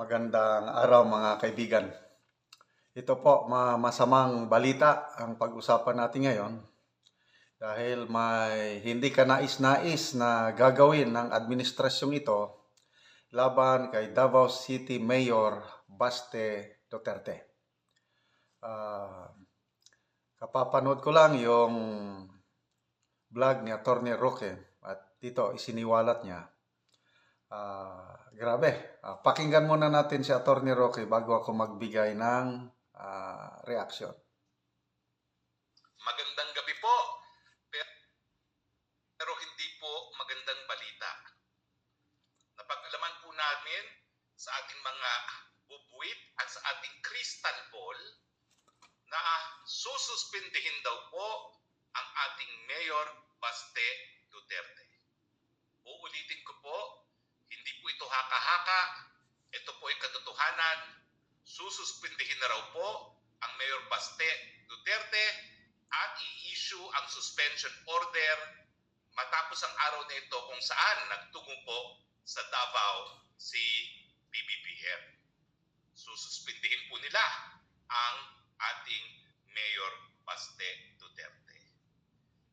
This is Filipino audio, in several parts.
Magandang araw mga kaibigan. Ito po, ma- masamang balita ang pag-usapan natin ngayon dahil may hindi ka nais-nais na gagawin ng administrasyong ito laban kay Davao City Mayor Baste Duterte. Ah, kapapanood ko lang yung vlog ni Atty. Roque at dito isiniwalat niya Ah, grabe. Ah, pakinggan muna natin si Attorney Roque bago ako magbigay ng ah, reaction. Magandang gabi po. Pero, hindi po magandang balita. Napag-alaman po namin sa ating mga bubuit at sa ating crystal ball na sususpindihin daw po ang ating Mayor Baste Duterte. Uulitin ko po, po ito haka-haka. Ito po ay katotohanan. Sususpindihin na raw po ang Mayor Baste Duterte at i-issue ang suspension order matapos ang araw na ito kung saan nagtungo po sa Davao si BBBM. Sususpindihin po nila ang ating Mayor Baste Duterte.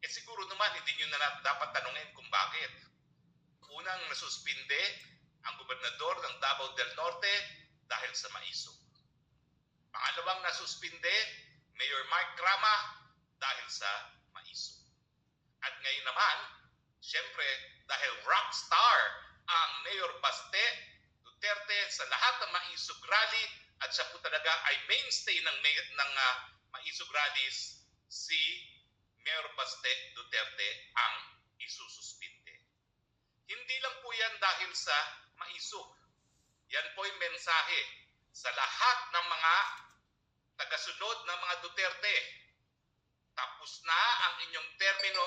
Eh siguro naman hindi nyo na dapat tanungin kung bakit. Unang nasuspinde ang gobernador ng Davao del Norte dahil sa maisog. Pangalawang nasuspinde, Mayor Mark Crama dahil sa maisog. At ngayon naman, siyempre, dahil rockstar ang Mayor Baste Duterte sa lahat ng maisog rally at siya po talaga ay mainstay ng, ng ah, maisog rallies, si Mayor Baste Duterte ang isususpinde. Hindi lang po yan dahil sa maisog. Yan po yung mensahe sa lahat ng mga tagasunod ng mga Duterte. Tapos na ang inyong termino,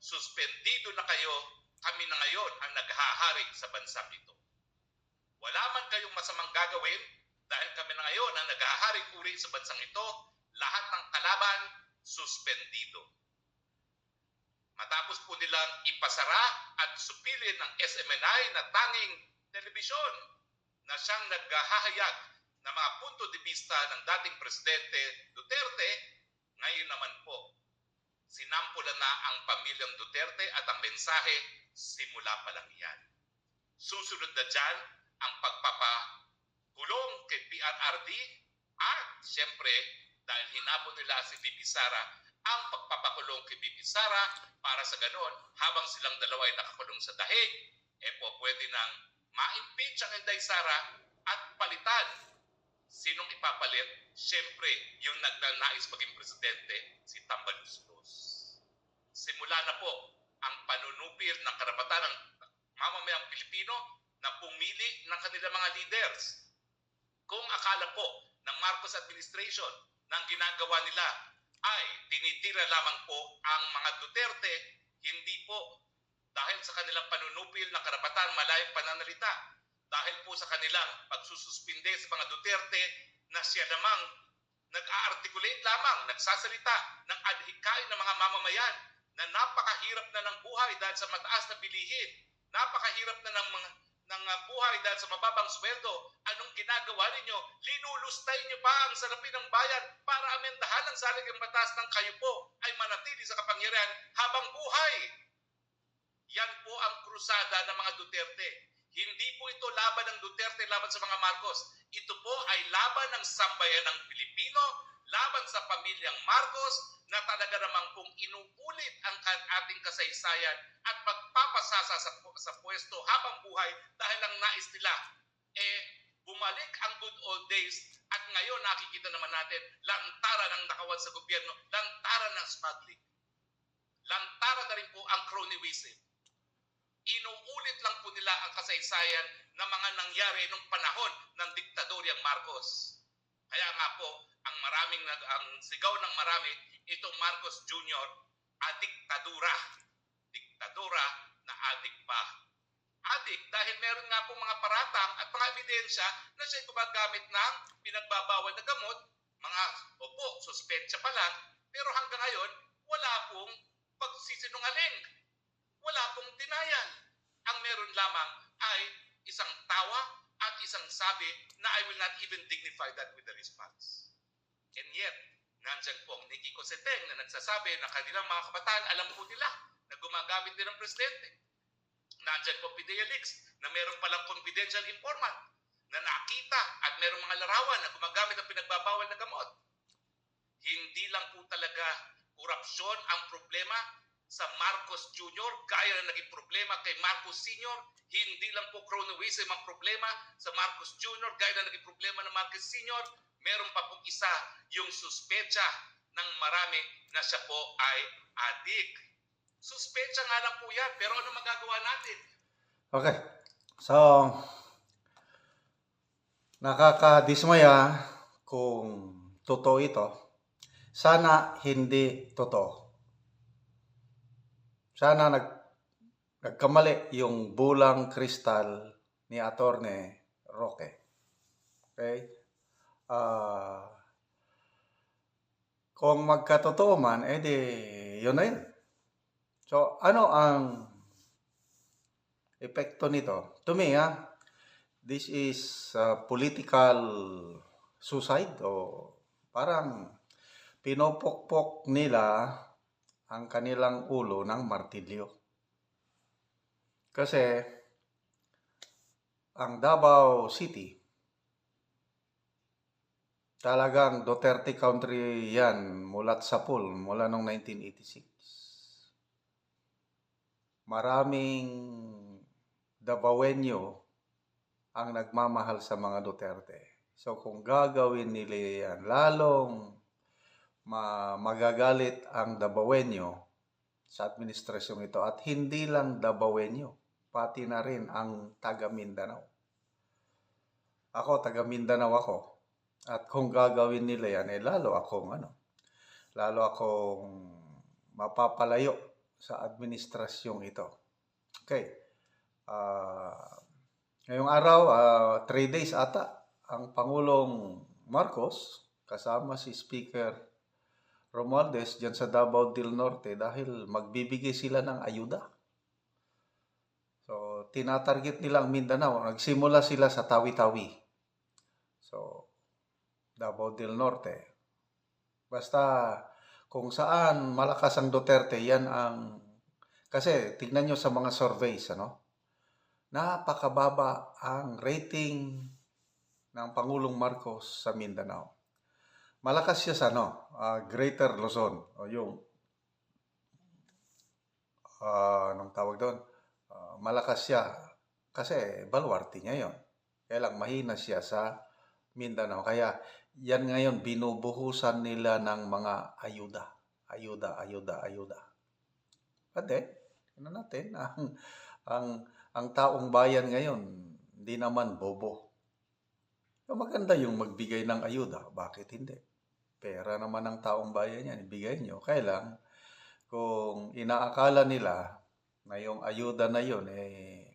suspendido na kayo, kami na ngayon ang naghahari sa bansang ito. Wala man kayong masamang gagawin dahil kami na ngayon ang naghahari uri sa bansang ito, lahat ng kalaban suspendido. Matapos po nilang ipasara at supilin ng SMNI na tanging telebisyon na siyang naghahayag ng mga punto de vista ng dating Presidente Duterte, ngayon naman po, sinampula na ang pamilyang Duterte at ang mensahe, simula pa lang yan. Susunod na dyan ang pagpapakulong kay PRRD at siyempre dahil hinabol nila si Bibi Sara ang pagpapakulong kay Bibi Sara para sa ganon habang silang dalawa ay nakakulong sa dahig, eh po pwede nang ma-impeach ang Inday Sara at palitan. Sinong ipapalit? Siyempre, yung nagnanais maging presidente, si Tambaluslos. Simula na po ang panunupil ng karapatan ng mamamayang Pilipino na pumili ng kanilang mga leaders. Kung akala po ng Marcos administration na ginagawa nila ay tinitira lamang po ang mga Duterte, hindi po. Dahil sa kanilang panunupil ng karapatan malayang pananalita, dahil po sa kanilang pagsususpinde sa mga Duterte na siya namang nag-aarticulate lamang, nagsasalita ng adhikain ng mga mamamayan na napakahirap na ng buhay dahil sa mataas na bilihin, napakahirap na ng mga ng uh, buhay dahil sa mababang sweldo, anong ginagawa ninyo? Linulustay niyo pa ang salapi ng bayan para amendahan ang saligang batas ng kayo po ay manatili sa kapangyarihan habang buhay. Yan po ang krusada ng mga Duterte. Hindi po ito laban ng Duterte laban sa mga Marcos. Ito po ay laban ng sambayan ng Pilipino, laban sa pamilyang Marcos na talaga namang kung inuulit ang ating kasaysayan at magpapasasa sa, sa pwesto habang buhay dahil ang nais nila eh bumalik ang good old days at ngayon nakikita naman natin lantaran ng nakawan sa gobyerno, lantaran ng smuggling. Lantaran na rin po ang cronyism inuulit lang po nila ang kasaysayan na mga nangyari nung panahon ng diktadoryang Marcos. Kaya nga po, ang maraming nag ang sigaw ng marami, itong Marcos Jr. adiktadura. Diktadura na adik pa. Adik dahil meron nga po mga paratang at mga ebidensya na siya gumagamit ng pinagbabawal na gamot, mga opo, suspensya pa lang, pero hanggang ngayon, wala pong pagsisinungaling wala pong denial. Ang meron lamang ay isang tawa at isang sabi na I will not even dignify that with a response. And yet, nandyan po ang Nikki Coseteng na nagsasabi na kanilang mga kabataan alam po nila na gumagamit din ng presidente. Nandyan po Pidea na meron palang confidential informant na nakita at merong mga larawan na gumagamit ng pinagbabawal na gamot. Hindi lang po talaga korupsyon ang problema sa Marcos Jr. gaya na naging problema kay Marcos Sr. Hindi lang po cronyism ang problema sa Marcos Jr. gaya na naging problema ng Marcos Sr. Meron pa pong isa yung suspecha ng marami na siya po ay adik. Suspecha nga lang po yan, pero ano magagawa natin? Okay. So, nakakadismaya kung totoo ito. Sana hindi totoo. Sana nag, nagkamali yung bulang kristal ni Atorne Roque. Okay? Ah, kung magkatotoo man, edi yun na yun. So, ano ang epekto nito? To me, ah, this is uh, political suicide o parang pinopokpok nila ang kanilang ulo ng martilyo. Kasi ang Davao City, talagang Duterte country yan mulat sa pool mula noong 1986. Maraming Davaoenyo ang nagmamahal sa mga Duterte. So kung gagawin nila yan, lalong ma magagalit ang Davaoenyo sa administrasyong ito at hindi lang Davaoenyo, pati na rin ang taga Mindanao. Ako, taga Mindanao ako. At kung gagawin nila yan, eh lalo akong ano, lalo akong mapapalayo sa administrasyong ito. Okay. Ah, ngayong araw, ah, three days ata, ang Pangulong Marcos, kasama si Speaker Romualdez dyan sa Davao del Norte dahil magbibigay sila ng ayuda. So, tinatarget nilang Mindanao. Nagsimula sila sa Tawi-Tawi. So, Davao del Norte. Basta kung saan malakas ang Duterte, yan ang... Kasi tignan nyo sa mga surveys, ano? Napakababa ang rating ng Pangulong Marcos sa Mindanao. Malakas siya sa ano, ah, Greater Luzon. O yung, ah, anong tawag doon? Ah, malakas siya kasi baluarte niya yon. Kaya lang mahina siya sa Mindanao. Kaya yan ngayon binubuhusan nila ng mga ayuda. Ayuda, ayuda, ayuda. Pwede, ano natin, ang, ang, ang taong bayan ngayon, hindi naman bobo. Maganda yung magbigay ng ayuda. Bakit hindi? Pera naman ng taong bayan yan, ibigay nyo. Kaya kung inaakala nila na yung ayuda na yun, eh,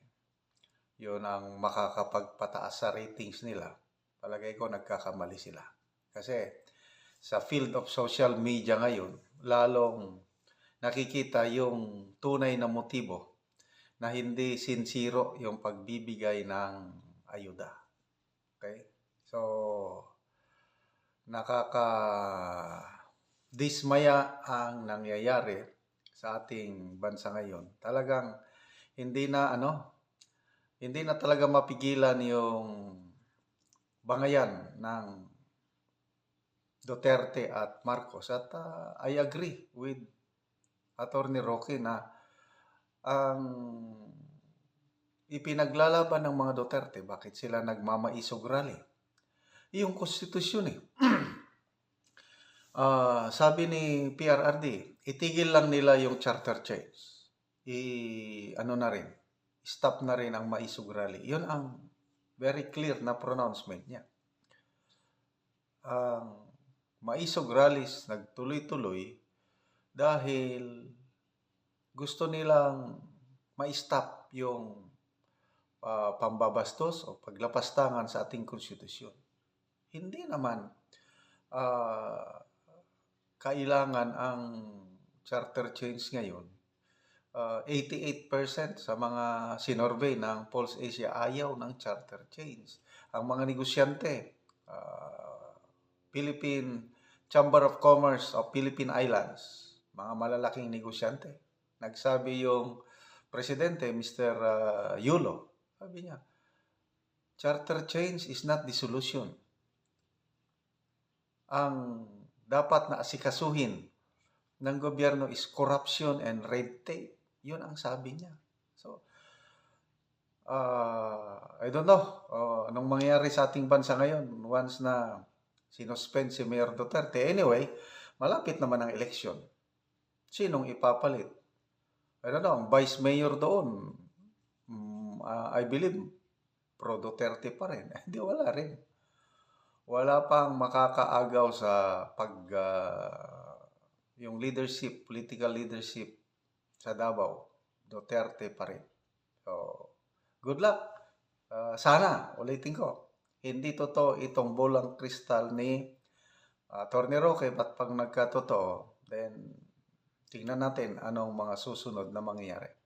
yun ang makakapagpataas sa ratings nila, palagay ko nagkakamali sila. Kasi sa field of social media ngayon, lalong nakikita yung tunay na motibo na hindi sincero yung pagbibigay ng ayuda. Okay? So, nakaka dismaya ang nangyayari sa ating bansa ngayon. Talagang hindi na ano, hindi na talaga mapigilan yung bangayan ng Duterte at Marcos. At ah, I agree with Attorney Roque na ang ipinaglalaban ng mga Duterte, bakit sila nagmamaisog rally? Yung konstitusyon eh. Ah, sabi ni PRRD, itigil lang nila yung charter change. I, ano na rin, stop na rin ang maisog rally. Yun ang very clear na pronouncement niya. Ang maisog rallies nagtuloy-tuloy dahil gusto nilang ma-stop yung ah, pambabastos o paglapastangan sa ating konstitusyon. Hindi naman ah, kailangan ang charter change ngayon uh, 88% sa mga sinorvey ng Pulse Asia ayaw ng charter change. Ang mga negosyante, uh, Philippine Chamber of Commerce of Philippine Islands, mga malalaking negosyante. Nagsabi yung presidente, Mr. uh, Yulo, sabi niya, charter change is not the solution. Ang dapat na asikasuhin ng gobyerno is corruption and red tape. Yun ang sabi niya. So, uh, I don't know uh, anong mangyayari sa ating bansa ngayon once na sinuspend si Mayor Duterte. Anyway, malapit naman ang eleksyon. Sinong ipapalit? I don't know, ang vice mayor doon, mm, uh, I believe, pro Duterte pa rin. Hindi, wala rin. Wala pang makakaagaw sa pag ah, yung leadership, political leadership sa Davao. Duterte pa rin. So, good luck. Ah, sana, ulitin ko, hindi totoo itong bolang kristal ni uh, Atty. Roque at pag nagkatotoo, then tingnan natin anong mga susunod na mangyayari.